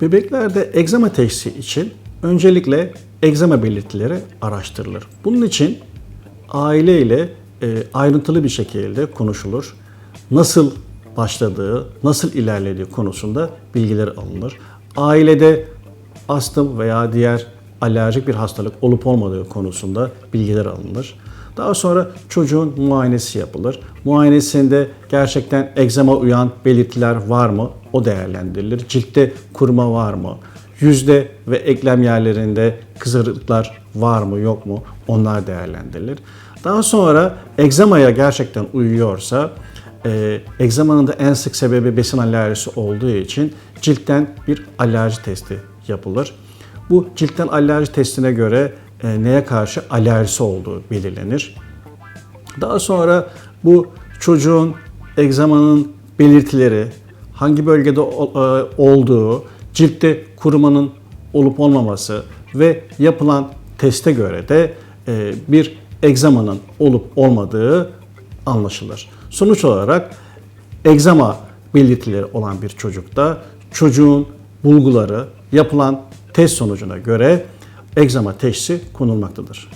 Bebeklerde egzama teşhisi için öncelikle egzama belirtileri araştırılır. Bunun için aile ile e, ayrıntılı bir şekilde konuşulur. Nasıl başladığı, nasıl ilerlediği konusunda bilgiler alınır. Ailede astım veya diğer alerjik bir hastalık olup olmadığı konusunda bilgiler alınır. Daha sonra çocuğun muayenesi yapılır. Muayenesinde gerçekten egzama uyan belirtiler var mı? O değerlendirilir. Ciltte kuruma var mı? Yüzde ve eklem yerlerinde kızarıklıklar var mı yok mu? Onlar değerlendirilir. Daha sonra egzamaya gerçekten uyuyorsa e, egzamanın da en sık sebebi besin alerjisi olduğu için ciltten bir alerji testi yapılır. Bu ciltten alerji testine göre neye karşı alerjisi olduğu belirlenir. Daha sonra bu çocuğun egzamanın belirtileri, hangi bölgede e, olduğu, ciltte kurumanın olup olmaması ve yapılan teste göre de e, bir egzamanın olup olmadığı anlaşılır. Sonuç olarak egzama belirtileri olan bir çocukta çocuğun bulguları yapılan test sonucuna göre egzama teşhisi konulmaktadır.